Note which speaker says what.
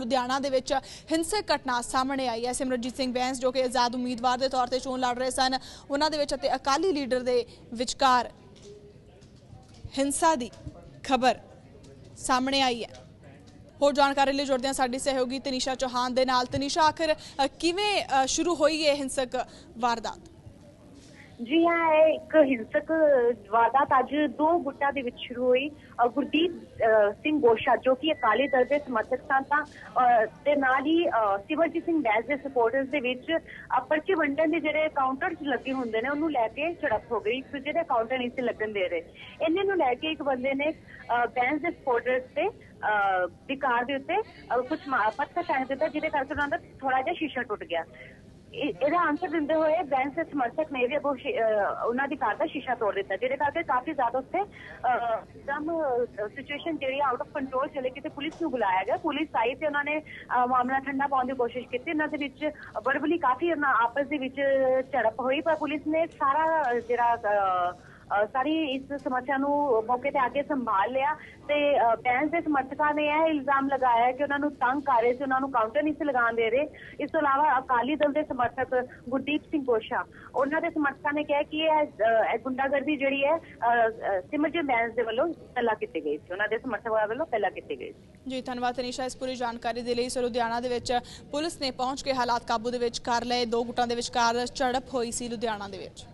Speaker 1: ਲੁਧਿਆਣਾ ਦੇ ਵਿੱਚ ਹਿੰਸਕ ਘਟਨਾ ਸਾਹਮਣੇ ਆਈ ਹੈ। ਸਿਮਰਜੀਤ ਸਿੰਘ ਬੈਂਸ, ਜੋ ਕਿ ਆਜ਼ਾਦ ਉਮੀਦਵਾਰ ਦੇ ਤੌਰ ਤੇ ਚੋਣ ਲੜ ਰਹੇ ਸਨ, ਉਹਨਾਂ ਦੇ ਵਿੱਚ ਅਤੇ ਅਕਾਲੀ ਲੀਡਰ ਦੇ ਵਿਚਕਾਰ ਹਿੰਸਾ ਦੀ ਖਬਰ ਸਾਹਮਣੇ ਆਈ ਹੈ। ਹੋਰ ਜਾਣਕਾਰੀ ਲਈ ਜੁੜਦੇ ਹਾਂ ਸਾਡੀ ਸਹਿਯੋਗੀ ਤਨੀਸ਼ਾ ਚੌਹਾਨ ਦੇ ਨਾਲ। ਤਨੀਸ਼ਾ, ਆਖਰ ਕਿਵੇਂ ਸ਼ੁਰੂ ਹੋਈ ਇਹ ਹਿੰਸਕ ਵਾਰਦਾਤ?
Speaker 2: ਜੀ ਹਾਂ ਇਹ ਇੱਕ ਹਿੰਸਕ ਵਾਰਦਾਤ ਅੱਜ ਦੋ ਗੁੱਟਾਂ ਦੇ ਵਿੱਚ ਸ਼ੁਰੂ ਹੋਈ। ਗੁਰਦੀਪ ਸਿੰਘ ਗੋਸ਼ਾ ਜੋ ਕਿ ਅਕਾਲੀ ਦਲ ਦੇ ਸਮਰਥਕ ਸਨ ਤਾਂ ਤੇ ਨਾਲ ਹੀ ਅ, ਸਿੰਘ ਬੈਸ ਦੇ ਸਪੋਰਟਰਸ ਦੇ ਵਿੱਚ ਪਰਚੇ ਵੰਡਣ ਦੇ ਜਿਹੜੇ ਕਾਊਂਟਰਸ ਲੱਗੇ ਹੁੰਦੇ ਨੇ ਉਹਨੂੰ ਲੈ ਕੇ ਝੜਪ ਹੋ ਗਈ। ਇੱਕ ਦੂਜੇ ਦੇ ਕਾਊਂਟਰ ਨਹੀਂ ਸੀ ਲੱਗਣ ਦੇ ਰਹੇ। ਇੰਨੇ ਨੂੰ ਲੈ ਕੇ ਇੱਕ ਬੰਦੇ ਨੇ ਬੈਂਸ ਦੇ ਸਪੋਰਟਰਸ ਤੇ ਦੀ ਕਾਰ ਦੇ ਉੱਤੇ ਅ, ਕੁਝ ਪੱਥਰ ਫੈਂਕ ਦਿੱਤਾ ਜਿਹਦੇ ਕਰਕੇ ਉਹਨਾਂ ਦਾ ਥੋੜਾ ਜਿਹਾ ਸ਼ੀਸ਼ਾ ਟੁੱਟ ਗਿਆ। ਇਹਦਾ ਆਨਸਰ ਦਿੰਦੇ ਹੋਏ ਬੈਂਕ ਦੇ ਸਮਰਥਕ ਨੇ ਵੀ ਅੱਗੋਂ ਉਹਨਾਂ ਦੀ ਕਾਰ ਦਾ ਸ਼ੀਸ਼ਾ ਤੋੜ ਦਿੱਤਾ ਜਿਹਦੇ ਕਰਕੇ ਕਾਫੀ ਜ਼ਿਆਦਾ ਉੱਥੇ ਦਮ ਸਿਚੁਏਸ਼ਨ ਜਿਹੜੀ ਆਊਟ ਆਫ ਕੰਟਰੋਲ ਚਲੇ ਗਈ ਤੇ ਪੁਲਿਸ ਨੂੰ ਬੁਲਾਇਆ ਗਿਆ। ਪੁਲਿਸ ਆਈ ਤੇ ਉਹਨਾਂ ਨੇ ਮਾਮਲਾ ਠੰਡਾ ਪਾਉਣ ਦੀ ਕੋਸ਼ਿਸ਼ ਕੀਤੀ। ਇਹਨਾਂ ਦੇ ਵਿੱਚ ਵਰਬਲੀ ਕਾਫੀ ਆਪਸ ਦੇ ਵਿੱਚ ਝੜਪ ਹੋਈ ਪਰ ਪੁਲਿਸ ਨੇ ਸਾਰਾ ਜਿਹੜਾ ਅਹ, ਸਾਰੀ ਇਸ ਸਮੱਸਿਆ ਨੂੰ ਮੌਕੇ ਤੇ ਆ ਕੇ ਸੰਭਾਲ ਲਿਆ ਤੇ ਬੈਂਸ ਦੇ ਸਮਰਥਕਾਂ ਨੇ ਇਹ ਇਲਜ਼ਾਮ ਲਗਾਇਆ ਕਿ ਉਹਨਾਂ ਨੂੰ ਤੰਗ ਕਰ ਰਹੇ ਸੀ, ਉਹਨਾਂ ਨੂੰ ਕਾਊਂਟਰ ਨਹੀਂ ਸੀ ਲਗਾਉਣ ਦੇ ਰਹੇ। ਇਸ ਤੋਂ ਇਲਾਵਾ ਅਕਾਲੀ ਦਲ ਦੇ ਸਮਰਥਕ ਗੁਰਦੀਪ ਸਿੰਘ ਗੋਸ਼ਾ ਉਹਨਾਂ ਦੇ ਸਮਰਥਕਾਂ ਨੇ ਕਿਹਾ ਕਿ ਇਹ ਗੁੰਡਾਗਰਦੀ ਜਿਹੜੀ ਹੈ ਸਿਮਰਜੀਤ ਬੈਂਸ ਦੇ ਵੱਲੋਂ ਪਹਿਲਾਂ ਕੀਤੀ ਗਈ ਸੀ। ਉਹਨਾਂ ਦੇ ਸਮਰਥਕਾਂ ਵੱਲੋਂ ਪਹਿਲਾਂ ਕੀਤੀ ਗਈ ਸੀ।
Speaker 1: ਜੀ, ਧੰਨਵਾਦ ਤਨੀਸ਼ਾ, ਇਸ ਪੂਰੀ ਜਾਣਕਾਰੀ ਦੇ ਲਈ ਸੋ ਲੁਧਿਆਣਾ ਦੇ ਵਿੱਚ ਪੁਲਿਸ ਨੇ ਪਹੁੰਚ ਕੇ ਹਾਲਾਤ ਕਾਬੂ ਦੇ ਵਿੱਚ ਕਰ ਲਏ। ਦੋ ਗੁੱਟਾਂ ਦੇ ਵਿਚਕਾਰ ਝੜਪ ਹੋਈ ਸੀ ਲੁਧਿਆਣਾ ਦੇ ਵਿੱਚ।